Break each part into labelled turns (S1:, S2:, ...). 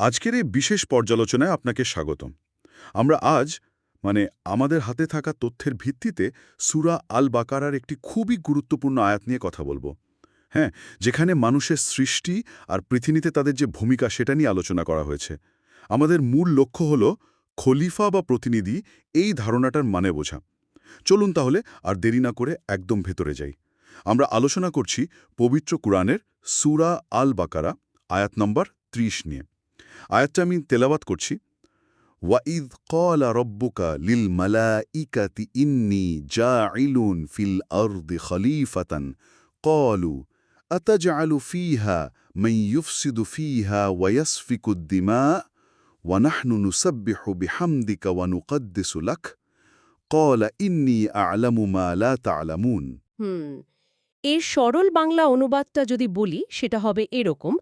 S1: আজকের এই বিশেষ পর্যালোচনায় আপনাকে স্বাগতম। আমরা আজ মানে আমাদের হাতে থাকা তথ্যের ভিত্তিতে সুরা আল বাকারার একটি খুবই গুরুত্বপূর্ণ আয়াত নিয়ে কথা বলব। হ্যাঁ যেখানে মানুষের সৃষ্টি আর পৃথিবীতে তাদের যে ভূমিকা সেটা নিয়ে আলোচনা করা হয়েছে। আমাদের মূল লক্ষ্য হল খলিফা বা প্রতিনিধি এই ধারণাটার মানে বোঝা। চলুন তাহলে আর দেরি না করে একদম ভেতরে যাই। আমরা আলোচনা করছি পবিত্র কুরআনের সুরা আল বাকারা আয়াত নম্বর ৩০ নিয়ে। আয়াতটা আমি তেলাবাত করছি ওয়াইদ কলা রব্বুকা লিল মালাইকাতি ইন্নি জাইলুন ফিল আরদি খলিফাতান কলু أتجعل فيها من يفسد فيها ويسفك الدماء ونحن نسبح بحمدك ونقدس لك قال إني أعلم ما لا تعلمون
S2: হুম এর সরল বাংলা অনুবাদটা যদি বলি সেটা হবে এরকম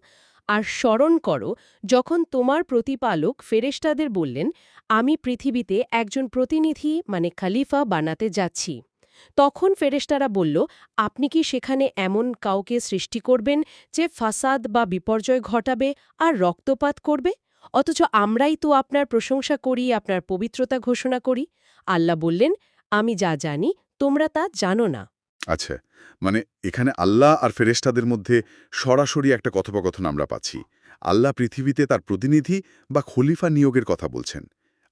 S2: আর স্মরণ করো, যখন তোমার প্রতিপালক ফেরেশতাদের বললেন, আমি পৃথিবীতে একজন প্রতিনিধি মানে খালিফা, বানাতে যাচ্ছি। তখন ফেরেশতারা বলল, আপনি কি সেখানে এমন কাউকে সৃষ্টি করবেন যে ফাসাদ বা বিপর্যয় ঘটাবে আর রক্তপাত করবে? অথচ আমরাই তো আপনার প্রশংসা করি, আপনার পবিত্রতা ঘোষণা করি। আল্লাহ বললেন, আমি যা জানি, তোমরা তা জানো না।
S1: আচ্ছা মানে এখানে আল্লাহ আর ফেরেশতাদের মধ্যে সরাসরি একটা কথোপকথন আমরা পাচ্ছি। আল্লাহ পৃথিবীতে তার প্রতিনিধি বা খলিফা নিয়োগের কথা বলছেন।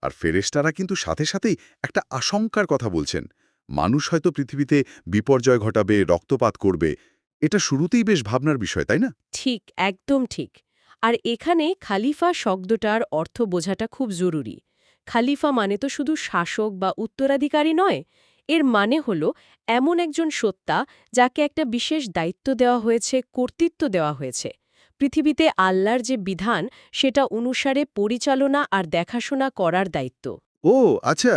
S1: আর ফেরেশতারা কিন্তু সাথে সাথেই একটা আশঙ্কার কথা বলছেন। মানুষ হয়তো পৃথিবীতে বিপর্যয় ঘটাবে, রক্তপাত করবে। এটা শুরুতেই বেশ ভাবনার বিষয়, তাই না?
S2: ঠিক, একদম ঠিক। আর এখানে খালিফা শব্দটার অর্থ বোঝাটা খুব জরুরি। খালিফা মানে তো শুধু শাসক বা উত্তরাধিকারী নয় এর মানে হল এমন একজন সত্তা যাকে একটা বিশেষ দায়িত্ব দেওয়া হয়েছে কর্তৃত্ব দেওয়া হয়েছে। পৃথিবীতে আল্লাহর যে বিধান সেটা অনুসারে পরিচালনা আর দেখাশোনা করার দায়িত্ব।
S1: ও আচ্ছা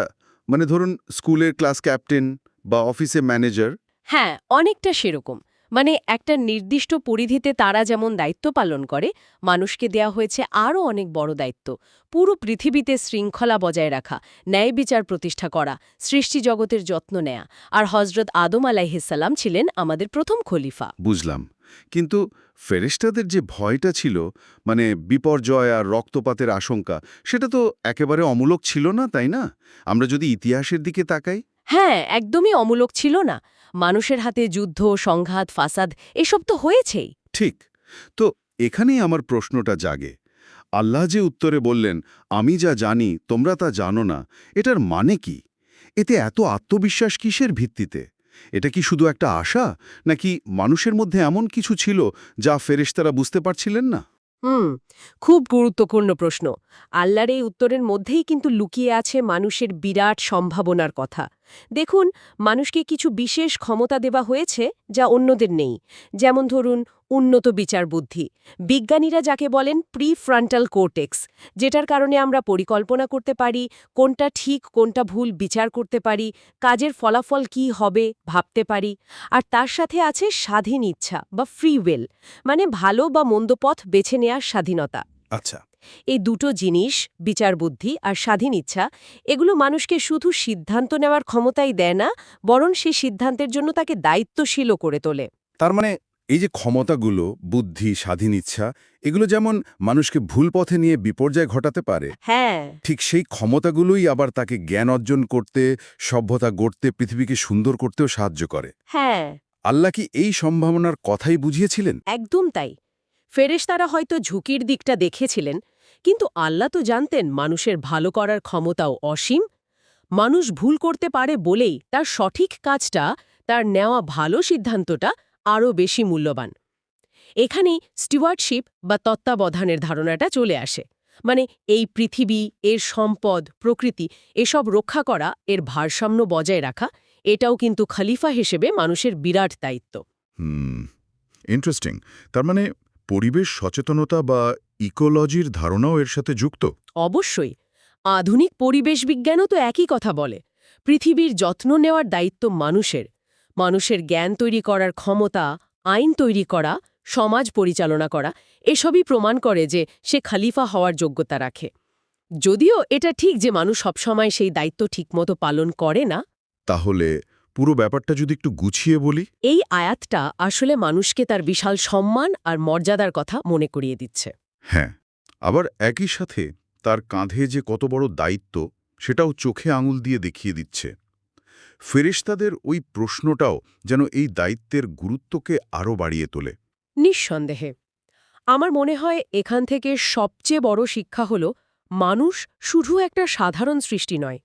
S1: মানে ধরুন স্কুলের ক্লাস ক্যাপ্টেন বা অফিসে ম্যানেজার।
S2: হ্যাঁ অনেকটা সেরকম। মানে একটা নির্দিষ্ট পরিধিতে তারা যেমন দায়িত্ব পালন করে, মানুষকে দেয়া হয়েছে আরও অনেক বড় দায়িত্ব। পুরো পৃথিবীতে শৃঙ্খলা বজায় রাখা, ন্যায় বিচার প্রতিষ্ঠা করা, সৃষ্টি জগতের যত্ন নেয়া। আর হজরত আদম আলাইহিসাল্লাম ছিলেন আমাদের প্রথম খলিফা।
S1: বুঝলাম। কিন্তু ফেরেশতাদের যে ভয়টা ছিল মানে বিপর্যয় আর রক্তপাতের আশঙ্কা, সেটা তো একেবারে অমূলক ছিল না, তাই না? আমরা যদি ইতিহাসের দিকে তাকাই।
S2: হ্যাঁ একদমই অমূলক ছিল না। মানুষের হাতে যুদ্ধ সংঘাত ফাসাদ এসব তো হয়েছেই।
S1: ঠিক। তো এখানেই আমার প্রশ্নটা জাগে। আল্লাহ যে উত্তরে বললেন আমি যা জানি তোমরা তা জানো না। এটার মানে কি? এতে এত আত্মবিশ্বাস কিসের ভিত্তিতে? এটা কি শুধু একটা আশা নাকি মানুষের মধ্যে এমন কিছু ছিল যা ফেরেশতারা বুঝতে পারছিলেন না?
S2: হুম খুব গুরুত্বপূর্ণ প্রশ্ন। আল্লাহর এই উত্তরের মধ্যেই কিন্তু লুকিয়ে আছে মানুষের বিরাট সম্ভাবনার কথা। দেখুন, মানুষকে কিছু বিশেষ ক্ষমতা দেওয়া হয়েছে যা অন্যদের নেই। যেমন ধরুন, উন্নত বিচার বুদ্ধি। বিজ্ঞানীরা যাকে বলেন প্রি ফ্রন্টাল কোর্টেক্স, যেটার কারণে আমরা পরিকল্পনা করতে পারি, কোনটা ঠিক, কোনটা ভুল বিচার করতে পারি, কাজের ফলাফল কি হবে ভাবতে পারি। আর তার সাথে আছে স্বাধীন ইচ্ছা বা ফ্রি উইল মানে ভালো বা মন্দ পথ বেছে নেয়ার স্বাধীনতা।
S1: আচ্ছা।
S2: এই দুটো জিনিস বিচার বুদ্ধি আর স্বাধীন ইচ্ছা এগুলো মানুষকে শুধু সিদ্ধান্ত নেওয়ার ক্ষমতাই দেয় না বরং সেই সিদ্ধান্তের জন্য তাকে দায়িত্বশীলও করে তোলে।
S1: তার মানে এই যে ক্ষমতাগুলো বুদ্ধি স্বাধীন ইচ্ছা এগুলো যেমন মানুষকে ভুল পথে নিয়ে বিপর্যয় ঘটাতে পারে
S2: হ্যাঁ।
S1: ঠিক সেই ক্ষমতাগুলোই আবার তাকে জ্ঞান অর্জন করতে সভ্যতা গড়তে পৃথিবীকে সুন্দর করতেও সাহায্য করে।
S2: হ্যাঁ।
S1: আল্লাহ কি এই সম্ভাবনার কথাই বুঝিয়েছিলেন?
S2: একদম তাই। ফেরেশতারা হয়তো ঝুঁকির দিকটা দেখেছিলেন, কিন্তু আল্লাহ তো জানতেন মানুষের ভালো করার ক্ষমতাও অসীম। মানুষ ভুল করতে পারে বলেই তার সঠিক কাজটা, তার নেওয়া ভালো সিদ্ধান্তটা আরও বেশি মূল্যবান। এখানেই স্টিওয়ার্ডশিপ বা তত্ত্বাবধানের ধারণাটা চলে আসে। মানে এই পৃথিবী, এর সম্পদ, প্রকৃতি, এসব রক্ষা করা, এর ভারসাম্য বজায় রাখা, এটাও কিন্তু খলিফা হিসেবে মানুষের বিরাট দায়িত্ব।
S1: ইন্টারেস্টিং তার মানে পরিবেশ সচেতনতা বা ইকোলজির ধারণাও এর সাথে যুক্ত?
S2: অবশ্যই। আধুনিক পরিবেশ বিজ্ঞানও তো একই কথা বলে। পৃথিবীর যত্ন নেওয়ার দায়িত্ব মানুষের। মানুষের জ্ঞান তৈরি করার ক্ষমতা আইন তৈরি করা সমাজ পরিচালনা করা এসবই প্রমাণ করে যে সে খালিফা হওয়ার যোগ্যতা রাখে। যদিও এটা ঠিক যে মানুষ সবসময় সেই দায়িত্ব ঠিকমতো পালন করে না।
S1: তাহলে পুরো ব্যাপারটা যদি একটু গুছিয়ে বলি।
S2: এই আয়াতটা আসলে মানুষকে তার বিশাল সম্মান আর মর্যাদার কথা মনে করিয়ে দিচ্ছে।
S1: হ্যাঁ আবার একই সাথে তার কাঁধে যে কত বড় দায়িত্ব সেটাও চোখে আঙুল দিয়ে দেখিয়ে দিচ্ছে। ফেরেশতাদের ওই প্রশ্নটাও যেন এই দায়িত্বের গুরুত্বকে আরও বাড়িয়ে তোলে।
S2: নিঃসন্দেহে আমার মনে হয় এখান থেকে সবচেয়ে বড় শিক্ষা হল মানুষ শুধু একটা সাধারণ সৃষ্টি নয়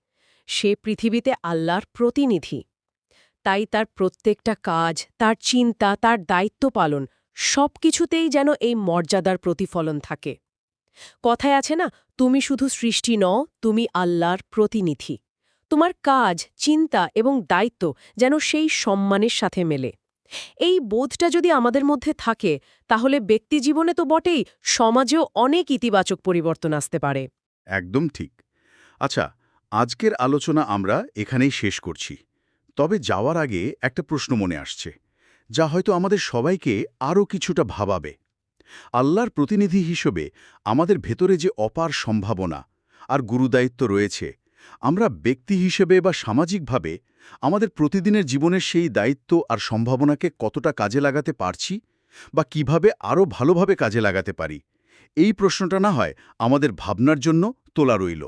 S2: সে পৃথিবীতে আল্লাহর প্রতিনিধি। তাই তার প্রত্যেকটা কাজ, তার চিন্তা, তার দায়িত্ব পালন সব কিছুতেই যেন এই মর্যাদার প্রতিফলন থাকে। কথায় আছে না, তুমি শুধু সৃষ্টি নও, তুমি আল্লাহর প্রতিনিধি। তোমার কাজ, চিন্তা এবং দায়িত্ব যেন সেই সম্মানের সাথে মেলে। এই বোধটা যদি আমাদের মধ্যে থাকে, তাহলে ব্যক্তিজীবনে তো বটেই সমাজেও অনেক ইতিবাচক পরিবর্তন আসতে পারে।
S1: একদম ঠিক। আচ্ছা আজকের আলোচনা আমরা এখানেই শেষ করছি। তবে যাওয়ার আগে একটা প্রশ্ন মনে আসছে, যা হয়তো আমাদের সবাইকে আরও কিছুটা ভাবাবে। আল্লাহর প্রতিনিধি হিসেবে আমাদের ভেতরে যে অপার সম্ভাবনা আর গুরুদায়িত্ব রয়েছে, আমরা ব্যক্তি হিসেবে বা সামাজিকভাবে আমাদের প্রতিদিনের জীবনের সেই দায়িত্ব আর সম্ভাবনাকে কতটা কাজে লাগাতে পারছি বা কীভাবে আরও ভালোভাবে কাজে লাগাতে পারি, এই প্রশ্নটা না হয় আমাদের ভাবনার জন্য তোলা রইল।